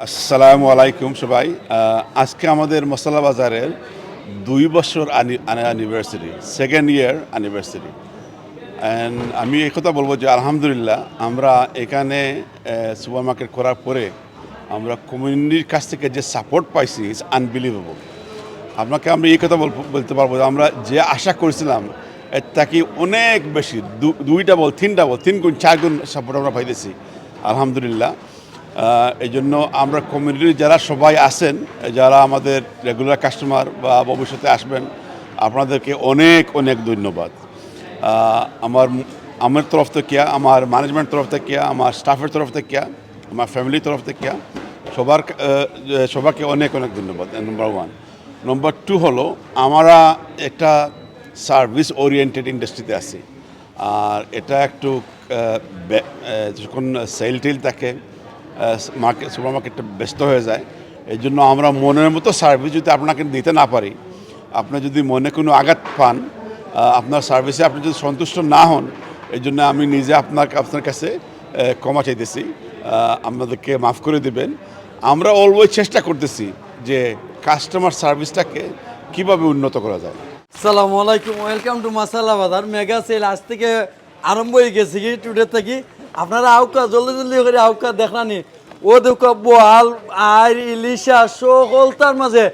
আসসালামু আলাইকুম সবাই। আজকে আমাদের মশলা বাজারের দুই বছর anniversary second year anniversary and আমি এই কথা বলব যে আলহামদুলিল্লাহ আমরা এখানে সুপার মার্কেট করার পরে আমরা কমিউনিটির কাছ থেকে যে সাপোর্ট পাইছি ইটস আনবিলিভেবল আপনাকে আমরা এই কথা বল- বলতে পারব যে আমরা যে আশা করেছিলাম, এর থেকে অনেক বেশি, দু- দুইটা বল, তিনটা বল, তিন গুণ, চার গুণ সাপোর্ট আমরা পাইতেছি। আলহামদুলিল্লাহ। এই জন্য আমরা কমিউনিটির যারা সবাই আছেন, যারা আমাদের রেগুলার কাস্টমার বা ভবিষ্যতে আসবেন, আপনাদেরকে অনেক অনেক ধন্যবাদ। আমার আমার তরফ থেকে, আমার ম্যানেজমেন্ট তরফ থেকে, আমার স্টাফের তরফ থেকে, আমার ফ্যামিলির তরফ থেকে, সবার সবাইকে অনেক অনেক ধন্যবাদ। নম্বর ওয়ান নম্বর টু হলো, আমরা একটা সার্ভিস ওরিয়েন্টেড ইন্ডাস্ট্রিতে আছি। আর এটা একটু যখন সেল টেল থাকে মার্কেট সুপার মার্কেটটা ব্যস্ত হয়ে যায়। এই জন্য আমরা মনের মতো সার্ভিস যদি আপনাকে দিতে না পারি, আপনি যদি মনে কোনো আঘাত পান আপনার সার্ভিসে আপনি যদি সন্তুষ্ট না হন এই জন্য আমি নিজে আপনার আপনার কাছে ক্ষমা চাইতেছি। আপনাদেরকে মাফ করে দেবেন। আমরা অলওয়েজ চেষ্টা করতেছি যে কাস্টমার সার্ভিসটাকে কীভাবে উন্নত করা যায়। সালামু আলাইকুম ওয়েলকাম টু মাসালা বাজার মেগা সেল আজ থেকে আরম্ভ হয়ে গেছে কি টুডে থেকে। আপনারা আউকা, জলদি জলদি করে আউকা দেখানি ও দেখো বোয়াল আর ইলিশা সকল তার মাঝে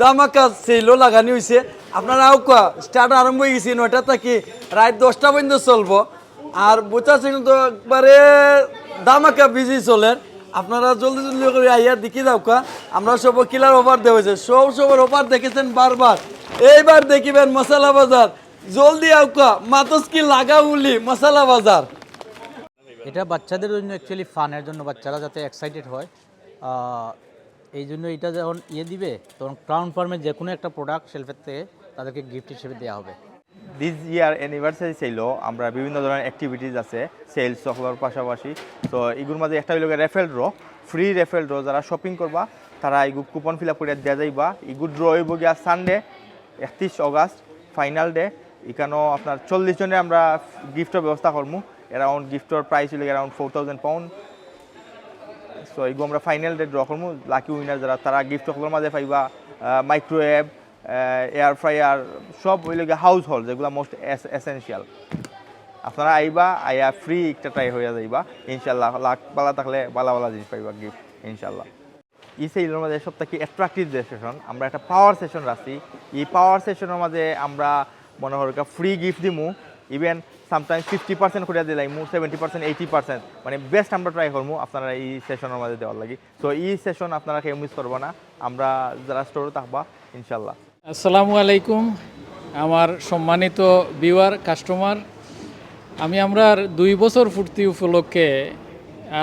দামাকা সেলও লাগানি হয়েছে আপনারা আউকা স্টার্ট আরম্ভ হয়ে গেছে, নয়টা থেকে, রাত দশটা পর্যন্ত চলবো। আর বোচা সিং তো একবারে দামাকা বিজি চলে আপনারা জলদি জলদি করে আইয়া দেখি দাওকা আমরা সব কিলার অফার দেওয়া সব সবার অফার দেখেছেন বারবার। এইবার দেখিবেন মশলা বাজার। জলদি আউকা, মাতসকি লাগা উলি, মশলা বাজার। এটা বাচ্চাদের জন্য অ্যাকচুয়ালি ফানের জন্য বাচ্চারা যাতে এক্সাইটেড হয়। এই জন্য এটা যখন ইয়ে দিবে তখন ক্রাউন ফার্মের যে কোনো একটা প্রোডাক্ট শেলফের থেকে তাদেরকে গিফট হিসেবে দেওয়া হবে। দিস ইয়ার অ্যানিভার্সারি সেলও আমরা বিভিন্ন ধরনের অ্যাক্টিভিটিস আছে সেলস হওয়ার পাশাপাশি। তো এগুলোর মাঝে একটা হইল raffle draw free raffle draw যারা শপিং করবা তারা এগুলো কুপন ফিল আপ করে দেওয়া যাইবা। এগুলো ড্র হইব গিয়া সানডে একত্রিশ অগাস্ট ফাইনাল ডে এখানেও আপনার চল্লিশ জনের আমরা গিফটের ব্যবস্থা করব অ্যারাউন্ড গিফটের প্রাইস হইলে around four thousand pound so এগুলো আমরা ফাইনাল ডে ড্র করব লাকি উইনার যারা, তারা গিফট সকলের মাঝে পাইবা মাইক্রোওয়েভ এয়ার ফ্রায়ার সব হইলে হাউস হোল্ড যেগুলো মোস্ট এসেনশিয়াল আপনারা আইবা, আইয়া ফ্রি একটা ট্রাই হয়ে যাইবা। ইনশাল্লাহ লাখ বালা থাকলে বালা বালা জিনিস পাইবা গিফট ইনশাল্লাহ ই সেলের মাঝে সব থেকে অ্যাট্রাকটিভ যে সেশন আমরা একটা পাওয়ার সেশন রাখছি। এই পাওয়ার সেশনের মাঝে আমরা মনে হয় ফ্রি গিফট দিমু। ইভেন সামটাইমস ফিফটি পার্সেন্ট করে দিলাইমু সেভেন্টি পার্সেন্ট এইটি পার্সেন্ট মানে বেস্ট আমরা ট্রাই করব আপনারা এই সেশনের মাঝে দেওয়ার লাগে। তো এই সেশন আপনারা কেউ মিস করব না। আমরা যারা স্টোরে থাকবা ইনশাল্লাহ আসসালামু আলাইকুম, আমার সম্মানিত ভিউয়ার কাস্টমার আমি আমরার দুই বছর ফুর্তি উপলক্ষে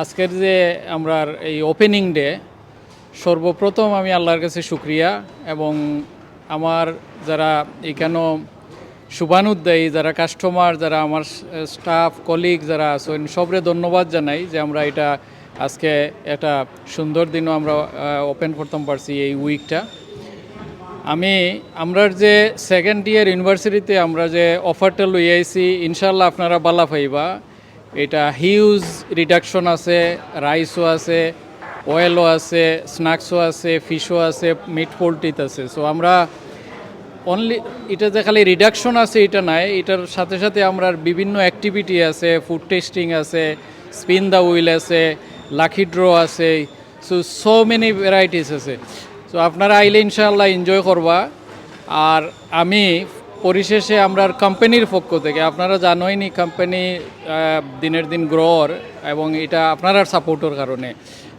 আজকের যে আমরার এই ওপেনিং ডে সর্বপ্রথম আমি আল্লাহর কাছে শুক্রিয়া এবং আমার যারা এখানে শুভানুদ্দায়ী যারা কাস্টমার যারা আমার স্টাফ কলিগ যারা আছেন সবরে ধন্যবাদ জানাই যে আমরা এটা আজকে একটা সুন্দর দিনও আমরা ওপেন করতাম পারছি এই উইকটা আমি, আমরার যে সেকেন্ড ইয়ার ইউনিভার্সিটিতে আমরা যে অফারটা লই আইছি ইনশাল্লাহ আপনারা বালা পাইবা। এটা হিউজ রিডাকশন আছে রাইসও আছে অয়েলও আছে স্ন্যাক্সও আছে ফিশও আছে মিট পোলট্রিত আছে। সো আমরা অনলি এটা যে খালি রিডাকশন আছে, এটা নাই। এটার সাথে সাথে আমরা বিভিন্ন অ্যাক্টিভিটি আছে ফুড টেস্টিং আছে স্পিন দ্য উইল আছে লাকি ড্র আছে সো সো মেনি ভ্যারাইটিস আছে। সো আপনারা আইলে ইনশাল্লাহ এনজয় করবা। আর আমি পরিশেষে আমরা কোম্পানির পক্ষ থেকে, আপনারা জানোইনি কোম্পানি দিনের দিন গ্রোর এবং এটা আপনার সাপোর্টের কারণে।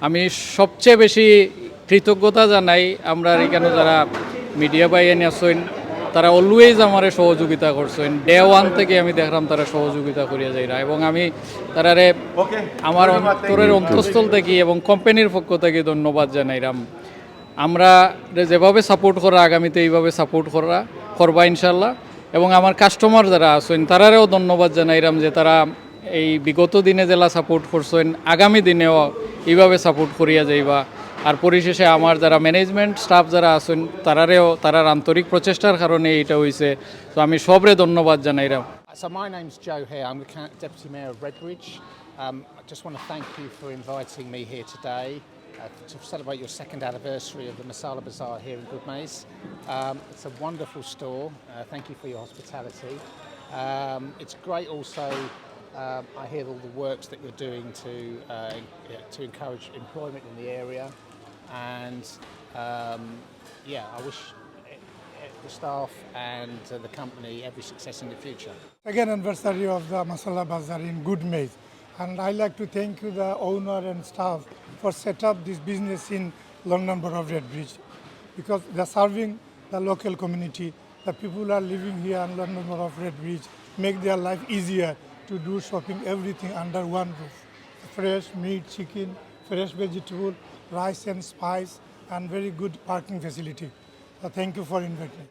আমি সবচেয়ে বেশি কৃতজ্ঞতা জানাই আমরা এখানে যারা মিডিয়া বাইয়ানি আসেন তারা অলওয়েজ আমার সহযোগিতা করছেন। ডে ওয়ান থেকে আমি দেখলাম তারা সহযোগিতা করিয়া যাইরা এবং আমি তারারে আমার অন্তরের অন্তঃস্থল থেকে এবং কোম্পানির পক্ষ থেকে ধন্যবাদ জানাইরাম। আমরা যেভাবে সাপোর্ট করা আগামীতে এইভাবে সাপোর্ট করা করবা ইনশাল্লাহ এবং আমার কাস্টমার যারা আছেন তারারেও ধন্যবাদ জানাইরাম যে তারা এই বিগত দিনে জেলা সাপোর্ট করছেন আগামী দিনেও এইভাবে সাপোর্ট করিয়া যাইবা। আর পরিশেষে আমার যারা ম্যানেজমেন্ট স্টাফ যারা আছেন তারারেও তারার আন্তরিক প্রচেষ্টার কারণে এইটা হয়েছে তো আমি সবরে ধন্যবাদ জানাইরাম So my name's Joe here. I'm the ca- Deputy Mayor of Redbridge. Um, I just want to thank you for inviting me here today. to celebrate your second anniversary of the Masala Bazaar here in Goodmays. Um, it's a wonderful store. Uh, thank you for your hospitality. Um, it's great also. Um, I hear all the works that you're doing to uh, yeah, to encourage employment in the area, and um, yeah, I wish eh, eh, the staff and uh, the company every success in the future. second anniversary of the Masala Bazaar in Good Maize. And I like to thank you, the owner and staff for set up this business in long number of Red Bridge because they're serving the local community. The people are living here in long number of Red Bridge make their life easier to do shopping everything under one roof. Fresh meat, chicken, fresh vegetable, rice and spice, and very good parking facility. So thank you for inviting. me.